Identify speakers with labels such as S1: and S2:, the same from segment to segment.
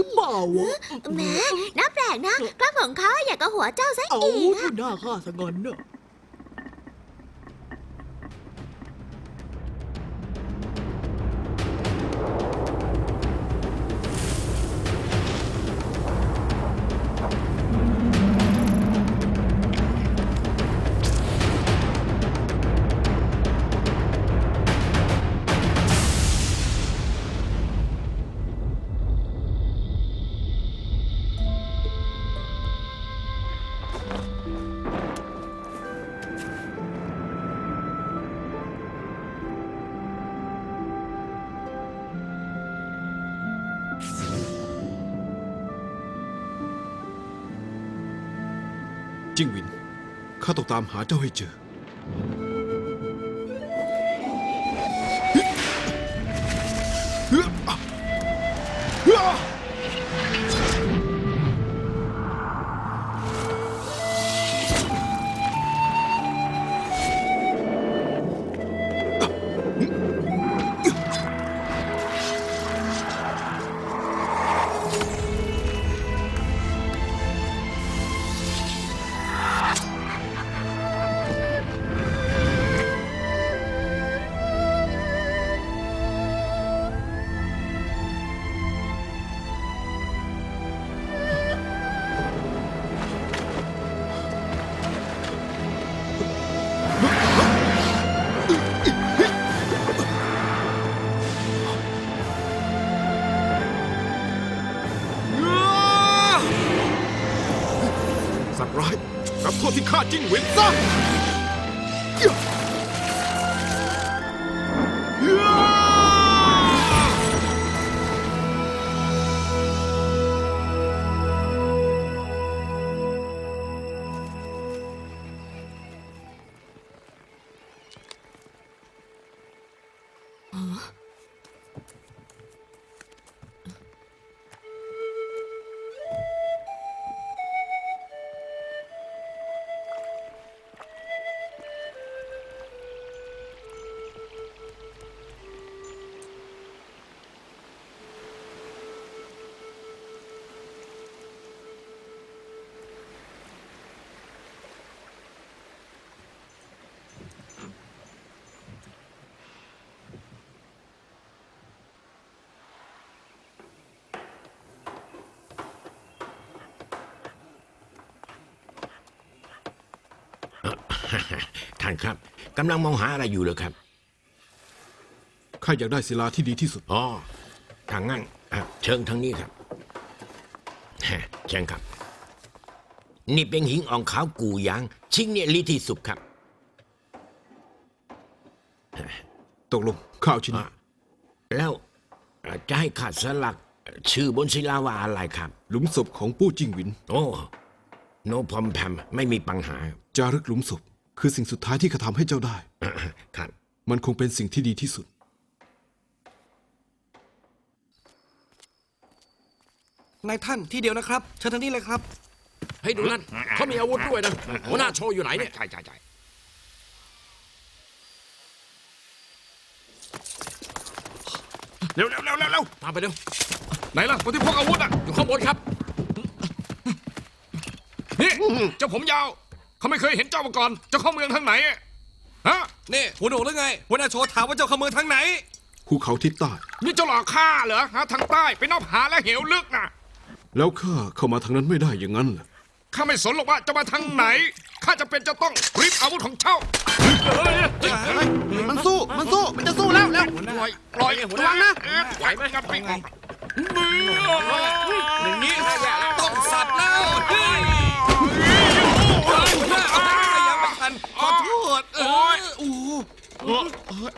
S1: รือเปล่าวะ
S2: แหมน่าแปลกนะกล้ามของเขาอยากกับหัวเจ้าซะ
S1: เอา
S2: อีก
S1: ที่
S2: อะ
S1: หน้าข้าสะงอนเนอะ
S3: จิ้งหวิน ข้าต้องตามหาเจ้าให้เจอ โทษที่ข้าจิ้งหวินซะ
S4: ท่านครับกำลังมองหาอะไรอยู่เหรอครับ
S3: ข้าอยากได้ศิลาที่ดีที่สุด
S4: อ๋อทางงั้นอะเชิญทางนี้ครับฮะเชิญครับ นี่เป็นหินอ่องขาวกูหยาง ชิ้นเนี่ยลีที่สุดครับ
S3: ตกลงข้าเอาชิ้นนี้
S4: อะแล้วเอ่อจะให้ขาดสลักชื่อบนศิลาว่าอะไรครับ
S3: หลุมศพของปู่จิ้งหวิน
S4: โอ้ โนพอมแพมไม่มีปัญหา
S3: จารึกหลุมศพ คือสิ่งสุดท้ายที่ข้าทำให้เจ้าได้
S4: อะครับ
S3: มันคงเป็นสิ่งที่ดีที่สุด
S5: นายท่านที่เดียวนะครับ เชิญทางนี้เลยครับ
S6: ให้ดูนั่นเขามีอาวุธด้วยนะหัวหน้าโชว์อยู่ไหนเนี่ย
S4: ใช่ใช่ใช่
S6: เร็วเร็วเร็วเร็วเร็วตามไปเร็ว ไหนล่ะคนที่พกอาวุธอะ อยู่ข้างบนครับ นี่เจ้าผมยาว เขาไม่เคยเห็นเจ้ามาก่อนเจ้าเข้าเมืองทางไหนอะฮะ
S5: นี่หัวโหนกหรือไงหัวหน้าโชว์ถามว่าเจ้าขโมยทางไหน
S3: ภูเขาทิศใต้
S6: นี่เจ้าหลอกข้าเหรอฮะทางใต้ไปนอกหาและเหวลึกนะ
S3: แล้วข้าเข้ามาทางนั้นไม่ได้อย่างนั้นเหรอ
S6: ข้าไม่สนหรอกว่าจะมาทางไหนข้าจะเป็นจะต้องริบอาวุธของเจ้า
S1: มันสู้ มันสู้ มันจะสู้แล้วแล้ว
S6: ปล่อยปล่อยระวังนะไหวไหมครับไปออกมือ
S5: อย่างนี้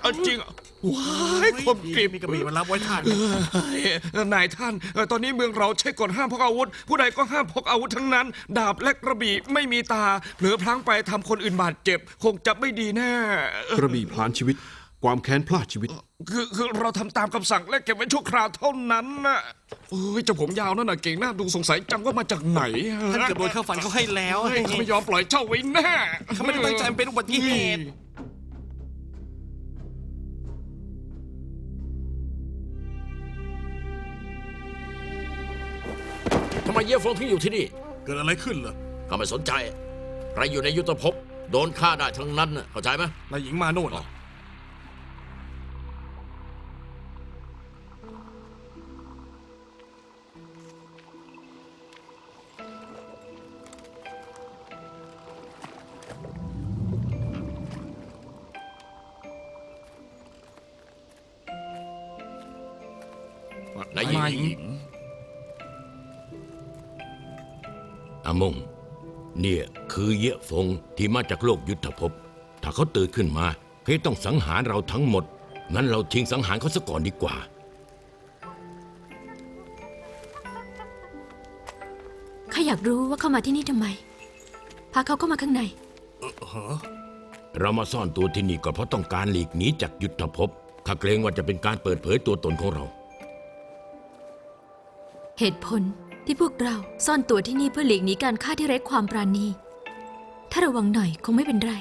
S5: เอา
S6: จริงเหรอว้ายคมกริบ
S5: มีกระบี่มารับไว้ทัน
S6: เอ้ยนายท่านเอ่อตอนนี้เมืองเราใช้กฎห้ามพกอาวุธ ผู้ใดก็ห้ามพกอาวุธทั้งนั้น ดาบและกระบี่ไม่มีตา เผลอพลั้งไปทำคนอื่นบาดเจ็บ คงจะไม่ดีแน่
S3: กระบี่พลานชีวิต ความแค้นพลาดชีวิต
S6: คือคือเราทำตามคำสั่งและเก็บไว้ชั่วคราวเท่านั้นนะโอ้ยเจ้าผมยาวนั่นน่ะเก่งน่าดูสงสัยจังว่ามาจากไหน
S5: ท่านเกือบโดนเข้าฝันเขาให้แล้ว
S6: เฮ้ยเขาไม่ยอมปล่อยเจ้าไว้แน่
S5: เขาไม่ได้ตั้งใจมันเป็นอุบัติเหตุ
S7: เยี่ยฟงถึงอยู่ที่นี่
S5: เกิดอะไรขึ้นเหรอ
S7: ก็ไม่สนใจ ใครอยู่ในยุทธภพโดนฆ่าได้ทั้งนั้นน่ะเข้าใจไหม
S5: นายหญิงมาโน่นเหรอ
S7: นายหญิงา
S5: ยหญิง
S4: อามง เนี่ยคือเยะฟงที่มาจากโลกยุทธภพ ถ้าเขาตื่นขึ้นมาเขาต้องสังหารเราทั้งหมด งั้นเราทิ้งสังหารเขาซะก่อนดีกว่า
S8: ข้าอยากรู้ว่าเข้ามาที่นี่ทำไม พาเขาเข้ามาข้างใน
S4: เรามาซ่อนตัวที่นี่ก็เพราะต้องการหลีกหนีจากยุทธภพ ข้าเกรงว่าจะเป็นการเปิดเผยตัวตนของเรา
S8: เหตุผล ที่พวกเราซ่อนตัวที่นี่เพื่อหลีกหนีการฆ่าที่ไร้ความปราณี ถ้าระวังหน่อยคงไม่เป็นไร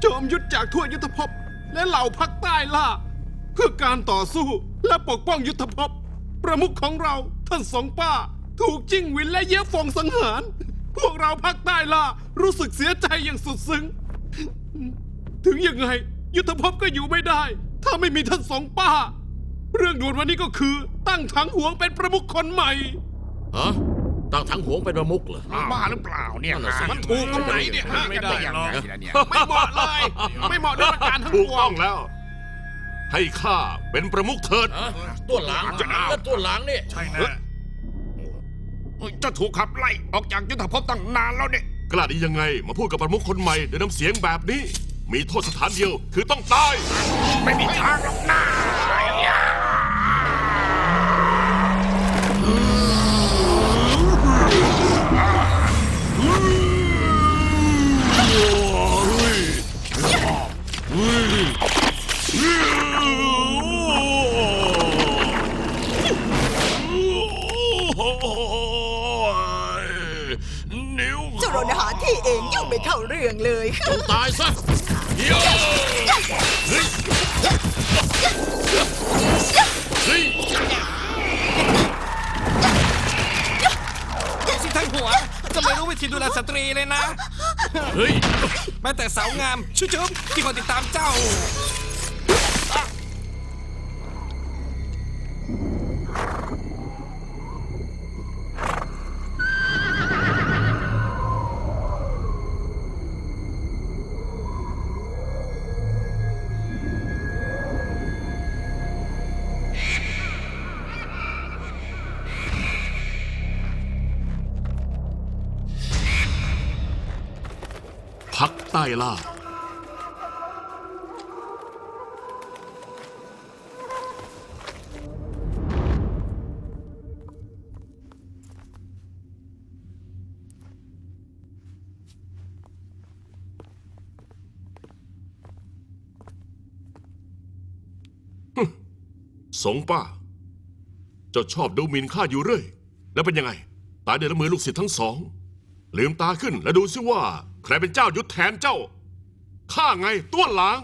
S3: โจมยุทธจากทั่วยุทธภพ และเหล่าพักใต้ล่า เพื่อการต่อสู้และปกป้องยุทธภพ ประมุขของเราท่านสองป้า ถูกจิ้งหวินและเย้ยฟงสังหาร พวกเราพักใต้ล่ารู้สึกเสียใจอย่างสุดซึ้ง ถึงยังไง ยุทธภพก็อยู่ไม่ได้ ถ้าไม่มีท่านสองป้า เรื่องด่วนวันนี้ก็คือ ตั้งถังหวงเป็นประมุขคนใหม่
S7: ฮะตั้งทั้งหวงเป็นประมุขเหรอ
S5: บ้าหรือเปล่าเนี่ย
S7: นั่นน่ะสิ
S5: มันถูกตรงไหนเนี่ยฮะ
S6: ไม่ได้หรอก
S5: ไม่เหมาะเลย ไม่เหมาะด้วยประการทั้ง
S9: ถู
S5: ป
S9: ก
S5: ว
S9: ต้องงแล้ว ให้ข้าเป็นประมุขเถิด
S7: ฮะตัวหลังแล้วตัวหลังนี่
S5: ใช่นะจะถูกขับไล่ออกจากยุทธภพตั้งนานแล้วเนี่ย
S9: กล้าดียังไง มาพูดกับประมุขคนใหม่โดยน้ำเสียงแบบนี้ มีโทษสถานเดียวคือต้องตาย
S5: ไม่มีทางหรอกนะ
S10: รนหาที่เองยังไม่เข้าเรื่องเลย
S7: จงตายซะ
S5: สิท่านหัวจะไม่รู้วิธีดูแลสตรีเลยนะ
S7: เฮ้ย
S5: แม้แต่สาวงามชุบๆที่คอยติดตามเจ้า
S9: พักใต้ล่า สงป้า เจ้าชอบดูหมิ่นข้าอยู่เรื่อย แล้วเป็นยังไง ตายเดือดมือลูกศิษย์ทั้งสอง ลืมตาขึ้นและดูซิว่า ใครเป็นเจ้ายุทธแทนเจ้า ข้าไงต้วนหลาง